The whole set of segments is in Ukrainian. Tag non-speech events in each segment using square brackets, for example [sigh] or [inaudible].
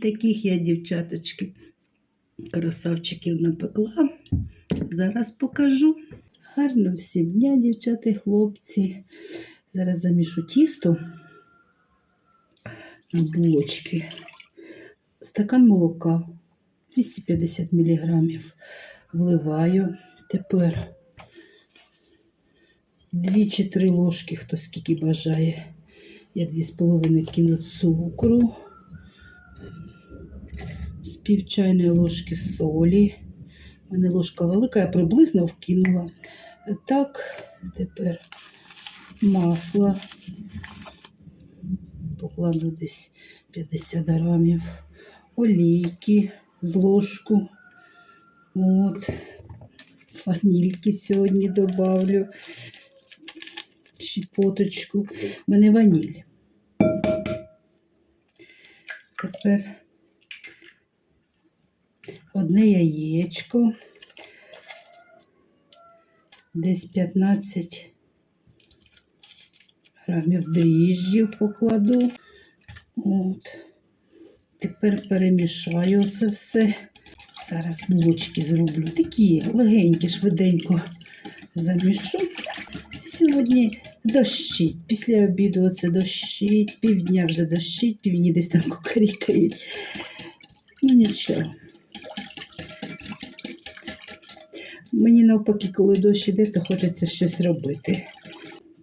таких я, дівчаточки, красавчиків напекла. Зараз покажу. Гарно всім дня, дівчата і хлопці. Зараз замішу тісто на булочки. Стакан молока 250 мг. Вливаю. Тепер 2 чи 3 ложки, хто скільки бажає. Я 2,5 кіно цукру, пів чайної ложки солі. У мене ложка велика, я приблизно вкинула. Так, тепер масло. Покладу десь 50 грамів. Олійки з ложку. От. Ванільки сьогодні добавлю. Щепоточку. У мене ваніль. Тепер одне яєчко. Десь 15 грамів дріжджів покладу. От. Тепер перемішаю це все. Зараз булочки зроблю. Такі легенькі, швиденько замішу. Сьогодні дощить. Після обіду оце дощить, півдня вже дощить, півдні десь там кукарікають. Ну нічого. Мені навпаки, коли дощ іде, то хочеться щось робити.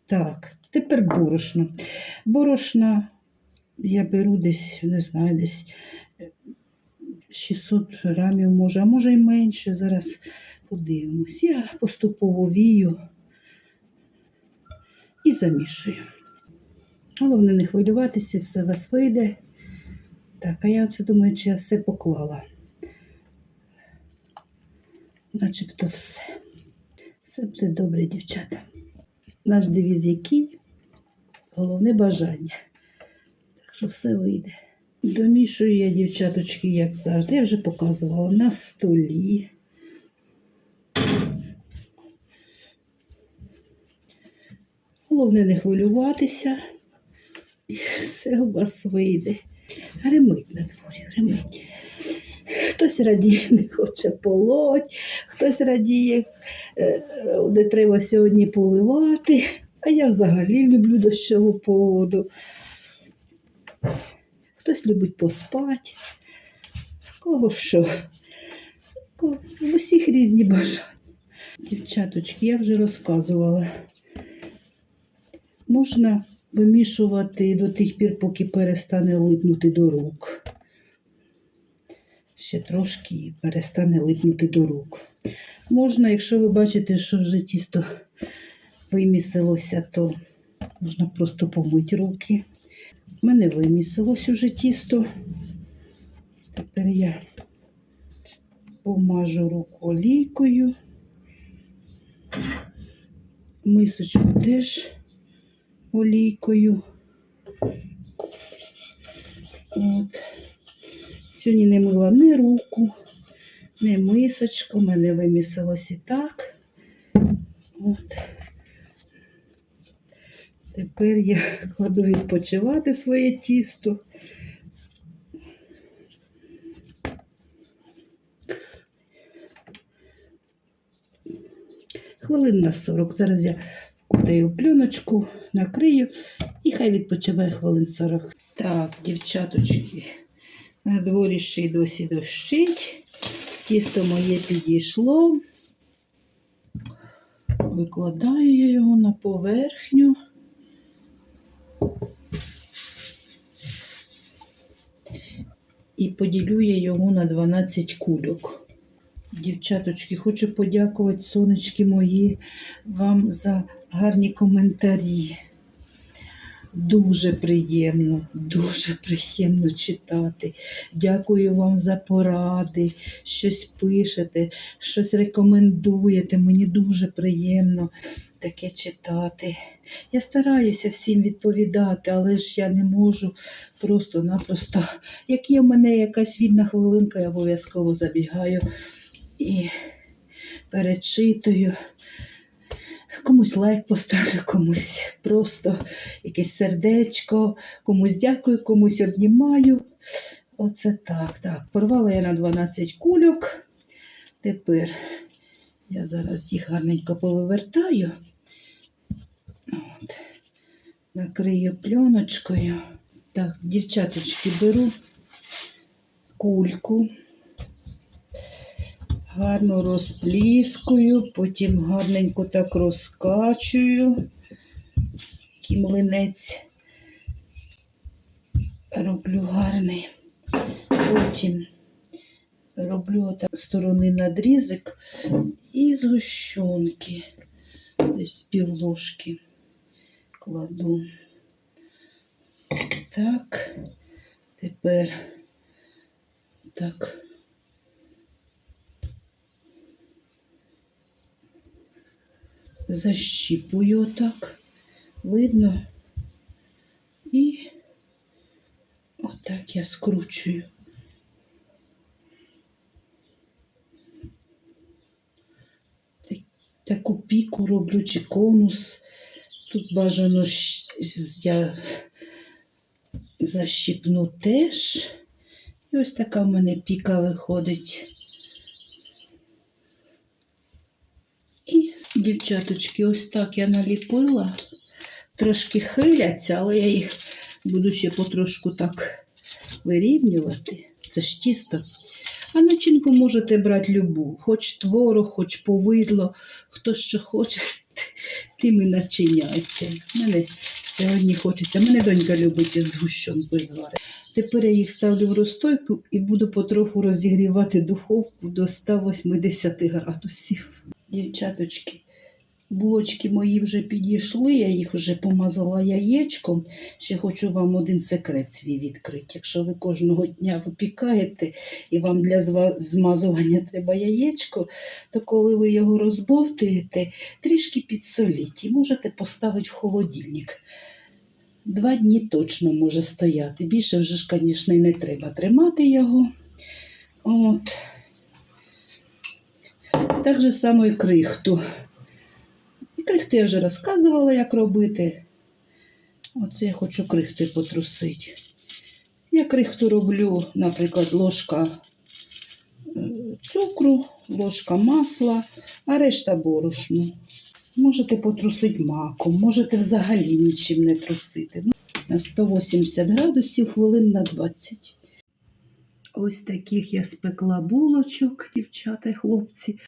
Так, тепер борошно. Борошна я беру десь, не знаю, десь 600 грамів, може, а може й менше. Зараз подивимось. Я поступово вію і замішую. Головне не хвилюватися, все у вас вийде. Так, а я оце думаю, чи я все поклала. Начебто все. Все буде добре, дівчата. Наш девіз який? Головне бажання. Так що все вийде. Домішую я, дівчаточки, як завжди. Я вже показувала на столі. Головне не хвилюватися. І все у вас вийде. Гримить на дворі, гримить. Хтось радіє, [laughs] не хоче полоть, хтось радіє, е, де треба сьогодні поливати. А я взагалі люблю дощову погоду. Хтось любить поспати. Кого що? В усіх різні бажання. Дівчаточки, я вже розказувала. Можна вимішувати до тих пір, поки перестане липнути до рук. Ще трошки і перестане липнути до рук. Можна, якщо ви бачите, що вже тісто вимісилося, то можна просто помити руки. У мене вимісилось уже тісто. Тепер я помажу руку олійкою. Мисочку теж олійкою. От. Сьогодні не мила ні руку, ні мисочку. Мене вимісилось і так. От. Тепер я кладу відпочивати своє тісто. Хвилин на 40. Зараз я вкутаю пленочку, накрию і хай відпочиває хвилин 40. Так, дівчаточки, на дворі ще й досі дощить. Тісто моє підійшло. Викладаю я його на поверхню. І поділю я його на 12 кульок. Дівчаточки, хочу подякувати, сонечки мої, вам за гарні коментарі. Дуже приємно, дуже приємно читати. Дякую вам за поради, щось пишете, щось рекомендуєте. Мені дуже приємно таке читати. Я стараюся всім відповідати, але ж я не можу просто-напросто. Як є в мене якась вільна хвилинка, я обов'язково забігаю і перечитую. Комусь лайк поставлю, комусь просто якесь сердечко, комусь дякую, комусь обнімаю. Оце так. Так, порвала я на 12 кульок. Тепер я зараз їх гарненько повивертаю. От. Накрию пленочкою. Так, дівчаточки, беру кульку, гарно розпліскую, потім гарненько так розкачую. Такий млинець роблю гарний. Потім роблю отак сторони надрізик і згущенки. Десь з півложки кладу. Так, тепер так. Защіпую отак. Видно? І отак я скручую. Таку піку роблю чи конус. Тут бажано я защіпну теж. І ось така в мене піка виходить. І, дівчаточки, ось так я наліпила. Трошки хиляться, але я їх буду ще потрошку так вирівнювати. Це ж тісто. А начинку можете брати любу, хоч творог, хоч повидло, хто що хоче, [laughs] тим і начиняйте. Мене сьогодні хочеться. Мене донька любить із згущенкою зварити. Тепер я їх ставлю в розстойку і буду потроху розігрівати духовку до 180 градусів. Дівчаточки, булочки мої вже підійшли, я їх вже помазала яєчком. Ще хочу вам один секрет свій відкрити. Якщо ви кожного дня випікаєте і вам для змазування треба яєчко, то коли ви його розбовтуєте, трішки підсоліть і можете поставити в холодильник. Два дні точно може стояти. Більше вже ж, звісно, не треба тримати його. От. Так же само і крихту. І крихту я вже розказувала, як робити. Оце я хочу крихти потрусити. Я крихту роблю, наприклад, ложка е, цукру, ложка масла, а решта борошну. Можете потрусити маком, можете взагалі нічим не трусити. Ну, на 180 градусів хвилин на 20. Ось таких я спекла булочок, дівчата і хлопці.